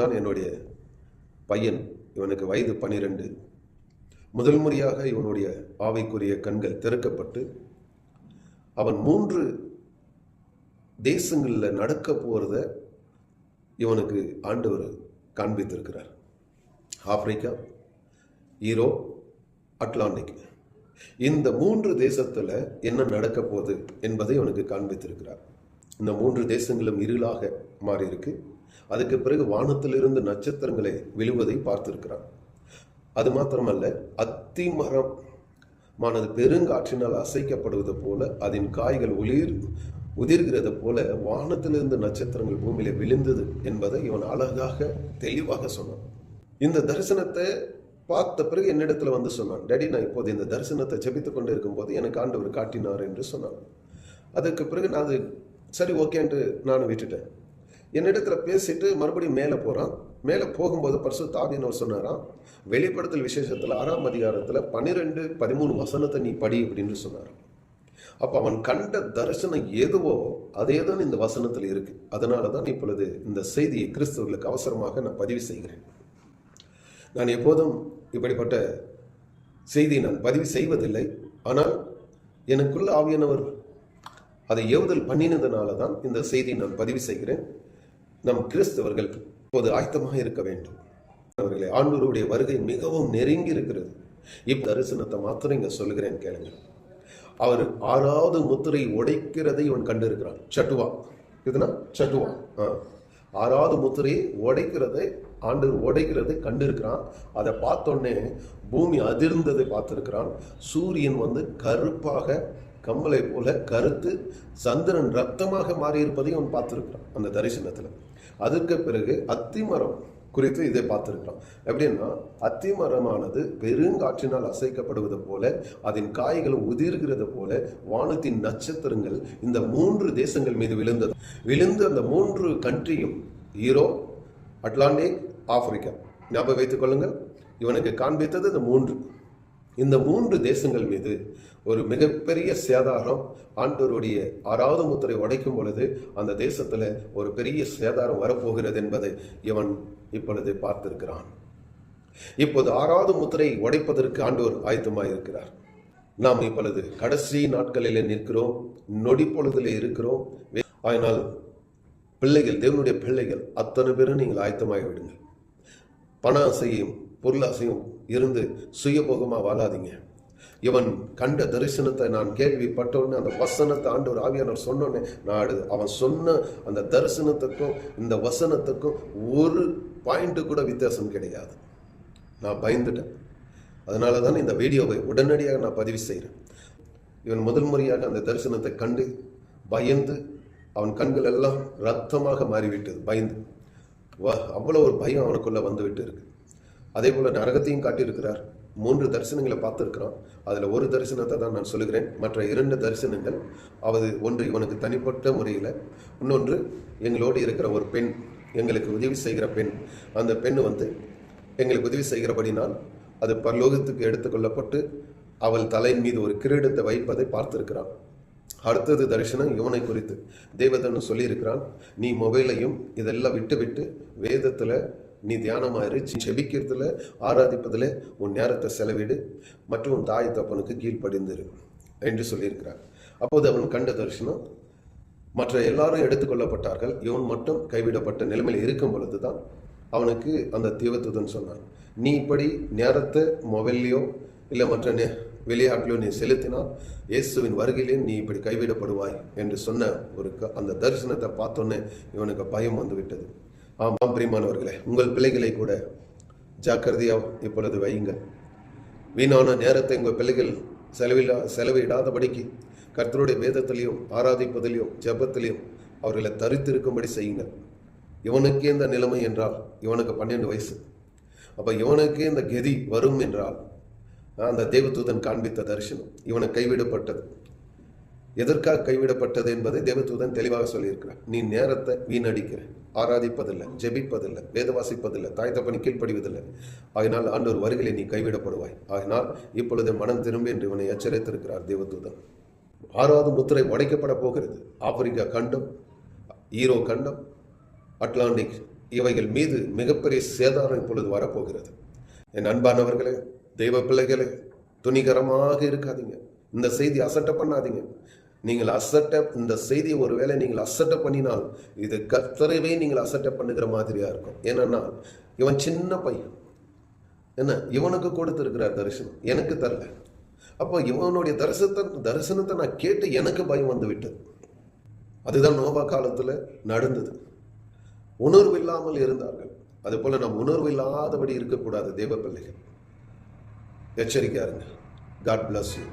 தான் என்னுடைய பையன். இவனுக்கு வயது பன்னிரெண்டு முதல் முறையாக இவனுடைய ஆவைக்குரிய கண்கள் திறக்கப்பட்டு அவன் மூன்று தேசங்களில் நடக்க போகிறத இவனுக்கு ஆண்டவர் காண்பித்திருக்கிறார். ஆப்பிரிக்கா ஈரோ அட்லாண்டிக். இந்த மூன்று தேசத்தில் என்ன நடக்க போகுது என்பதை இவனுக்கு காண்பித்திருக்கிறார். இந்த மூன்று தேசங்களும் இருளாக மாறியிருக்கு. அதுக்கு பிறகு வானத்திலிருந்து நட்சத்திரங்களை விழுவதை பார்த்திருக்கிறான். அது மாத்திரமல்ல அத்தி மானது பெருங்காற்றினால் அசைக்கப்படுவது போல அதன் காய்கள் ஒளிர் உதிர்கிறது போல வானத்திலிருந்து நட்சத்திரங்கள் பூமியில விழுந்தது என்பதை இவன் அழகாக தெளிவாக சொன்னான். இந்த தரிசனத்தை பார்த்த பிறகு என்னிடத்துல வந்து சொன்னான் டேடி நான் இப்போது இந்த தரிசனத்தை ஜபித்து கொண்டு இருக்கும்போது எனக்கு ஆண்டவர் காட்டினார் என்று சொன்னான். அதுக்கு பிறகு நான் அது சரி ஓகேன்ட்டு நானும் விட்டுட்டேன். என்னிடத்துல பேசிட்டு மறுபடியும் மேலே போகிறான் மேலே போகும்போது பரிசு தாவியனவர் சொன்னாராம் வெளிப்படுத்தல் விசேஷத்தில் ஆறாம் அதிகாரத்தில் பன்னிரெண்டு பதிமூணு வசனத்தை நீ படி அப்படின்னு சொன்னார் அப்போ அவன் கண்ட தரிசனம் எதுவோ அதே தான் இந்த வசனத்தில் இருக்கு. அதனால தான் இப்பொழுது இந்த செய்தியை கிறிஸ்தவர்களுக்கு அவசரமாக நான் பதிவு செய்கிறேன். நான் எப்போதும் இப்படிப்பட்ட செய்தியை நான் பதிவு செய்வதில்லை. ஆனால் எனக்குள்ள ஆவியானவர் அதை ஏவுதல் பண்ணினதுனால தான் இந்த செய்தியை நான் பதிவு செய்கிறேன். நம் கிறிஸ்தவர்கள் இப்போது ஆயத்தமாக இருக்க வேண்டும். அவர்களை ஆண்டவருடைய வருகை மிகவும் நெருங்கி இருக்கிறது. இப் தரிசனத்தை மாத்திரம் இங்கே சொல்கிறேன் கேளுங்க அவர் ஆறாவது முத்திரை உடைக்கிறதை இவன் கண்டிருக்கிறான். சட்டுவா. இதுனா சட்டுவா. ஆ. ஆறாவது முத்திரையை உடைக்கிறதை ஆண்டு உடைக்கிறதை கண்டிருக்கிறான். அதை பார்த்தோன்னே பூமி அதிர்ந்ததை பார்த்துருக்கிறான். சூரியன் வந்து கருப்பாக கம்மலை போல கருத்து சந்திரன் ரத்தமாக மாறியிருப்பதையும் அவன் பார்த்துருக்கிறான் அந்த தரிசனத்தில். அதற்கு பிறகு அத்திமரம் குறித்து இதை பார்த்திருக்கிறான். எப்படின்னா அத்திமரமானது பெருங்காற்றினால் அசைக்கப்படுவது போல அதன் காய்கள் உதிர்கிறது போல வானத்தின் நட்சத்திரங்கள் இந்த மூன்று தேசங்கள் மீது விழுந்தது. விழுந்து அந்த மூன்று கண்ட்ரியும் ஈரோ அட்லாண்டிக் ஆப்பிரிக்கா. ஞாபகம் வைத்துக் கொள்ளுங்கள். இவனுக்கு காண்பித்தது இந்த மூன்று. இந்த மூன்று தேசங்கள் மீது ஒரு மிகப்பெரிய சேதாரம் ஆண்டோருடைய ஆறாவது முத்திரை உடைக்கும் பொழுது அந்த தேசத்தில் ஒரு பெரிய சேதாரம் வரப்போகிறது என்பதை இவன் இப்பொழுது பார்த்திருக்கிறான். இப்போது ஆறாவது முத்திரை உடைப்பதற்கு ஆண்டோர் ஆயத்தமாக இருக்கிறார் நாம் இப்பொழுது கடைசி நாட்களில் நிற்கிறோம் நொடி பொழுதில் இருக்கிறோம். அதனால் பிள்ளைகள் தேவனுடைய பிள்ளைகள் அத்தனை பேரும் நீங்கள் ஆயத்தமாகி விடுங்கள் பண ஆசையும் பொருளாசையும் இருந்து சுயபோகமாக வாழாதீங்க. இவன் கண்ட தரிசனத்தை நான் கேள்விப்பட்டோன்னு அந்த வசனத்தை ஆண்டவர் ஆவியானவர் சொன்னோன்னே நான் அடு அவன் சொன்ன அந்த தரிசனத்துக்கும் இந்த வசனத்துக்கும் ஒரு பாயிண்ட்டு கூட வித்தியாசம் கிடையாது. நான் பயந்துட்டேன். அதனால தான் இந்த வீடியோவை உடனடியாக நான் பதிவு செய்கிறேன் இவன் முதல் முறையாக அந்த தரிசனத்தை கண்டு பயந்து அவன் கண்கள் எல்லாம் ரத்தமாக மாறிவிட்டது பயந்து. வா அவ்வளோ ஒரு பயம் அவனுக்குள்ளே வந்துவிட்டு இருக்குது இருக்கு. அதே போல் நரகத்தையும் காட்டியிருக்கிறார். மூன்று தரிசனங்களை பார்த்துருக்கிறான் அதில் ஒரு தரிசனத்தை தான் நான் சொல்லுகிறேன். மற்ற இரண்டு தரிசனங்கள் அவது ஒன்று இவனுக்கு தனிப்பட்ட முறையில் இன்னொன்று எங்களோடு இருக்கிற ஒரு பெண் எங்களுக்கு உதவி செய்கிற பெண். அந்த பெண் வந்து எங்களுக்கு உதவி செய்கிறபடினால் அது பரலோகத்துக்கு எடுத்துக்கொள்ளப்பட்டு அவள் தலையின் மீது ஒரு கிரீடத்தை வைப்பதை பார்த்திருக்கிறான். அடுத்தது தரிசனம் இவனை குறித்து. தேவதன் சொல்லியிருக்கிறான் நீ மொபைலையும் இதெல்லாம் விட்டு விட்டு வேதத்தில் நீ தியானமாயிரு செபிக்கிறதுல ஆராதிப்பதில் உன் நேரத்தை செலவிடு மற்றும் உன் தாய் தப்பனுக்கு கீழ்ப்படிந்திரு என்று சொல்லியிருக்கிறார். அப்போது அவன் கண்ட தரிசனம் மற்ற எல்லாரும் எடுத்துக்கொள்ளப்பட்டார்கள். இவன் மட்டும் கைவிடப்பட்ட நிலைமையில் இருக்கும் பொழுதுதான் அவனுக்கு அந்த தீவத்துதன் சொன்னான் நீ இப்படி நேரத்தை மொபைல்லையோ இல்லை மற்ற நே விளையாட்டிலோ நீ செலுத்தினால் இயேசுவின் வருகையிலே நீ இப்படி கைவிடப்படுவாய் என்று சொன்ன ஒரு க- அந்த தரிசனத்தை பார்த்தோன்னே இவனுக்கு பயம் வந்துவிட்டது. ஆமாம் பிரியமானவர்களே. உங்கள் பிள்ளைகளை கூட ஜாக்கிரதையாக இப்பொழுது வையுங்கள். வீணான நேரத்தை உங்கள் பிள்ளைகள் செலவில்லா செலவிடாதபடிக்கு கர்த்தருடைய வேதத்திலையும் ஆராதிப்பதிலையும் ஜபத்திலையும் அவர்களை தரித்திருக்கும்படி செய்யுங்கள். இவனுக்கே இந்த நிலைமை என்றால் இவனுக்கு பன்னெண்டு வயசு. அப்போ இவனுக்கே இந்த கெதி வரும் என்றால் அந்த தேவதூதன் காண்பித்த தரிசனம் இவனுக்கு கைவிடப்பட்டது. எதற்காக கைவிடப்பட்டது என்பதை தேவதூதன் தெளிவாக சொல்லியிருக்கிறார். நீ நேரத்தை வீணடிக்கிற ஆராதிப்பதில்லை ஜெபிப்பதில்லை வேத வாசிப்பதில்லை தாய் தப்பனி கீழ்ப்படிவதில்லை. ஆகினால் ஆண்டவர் வருகையிலே நீ கைவிடப்படுவாய். ஆகினால் இப்பொழுது மனம் திரும்பி என்று இவனை எச்சரித்திருக்கிறார் தேவதூதன். ஆறாவது முத்திரை உடைக்கப்பட போகிறது. ஆப்பிரிக்கா கண்டம் ஈரோ கண்டம் அட்லாண்டிக் இவைகள் மீது மிகப்பெரிய சேதாரம் இப்பொழுது வரப்போகிறது. என் அன்பானவர்களே தெய்வ பிள்ளைகளே துணிகரமாக இருக்காதீங்க. இந்த செய்தி அசட்டை பண்ணாதீங்க. நீங்கள் அசட்டை இந்த செய்தியை ஒருவேளை நீங்கள் அசட்டை பண்ணினால் இது கத்தரவே நீங்கள் அசட்டை பண்ணுகிற மாதிரியாக இருக்கும். ஏன்னா இவன் சின்ன பையன். என்ன? இவனுக்கு கொடுத்துருக்கிறார் தரிசனம். எனக்கு தரல. அப்போ இவனுடைய தரிசனத்தை தரிசனத்தை நான் கேட்டு எனக்கு பயம் வந்து விட்டது அதுதான் நோபா காலத்தில் நடந்தது. உணர்வு இல்லாமல் இருந்தார்கள். அது போல் நாம் உணர்வு இல்லாதபடி இருக்கக்கூடாது தேவ பிள்ளைகள் எச்சரிக்கையா இருங்க காட் பிளஸ் யூ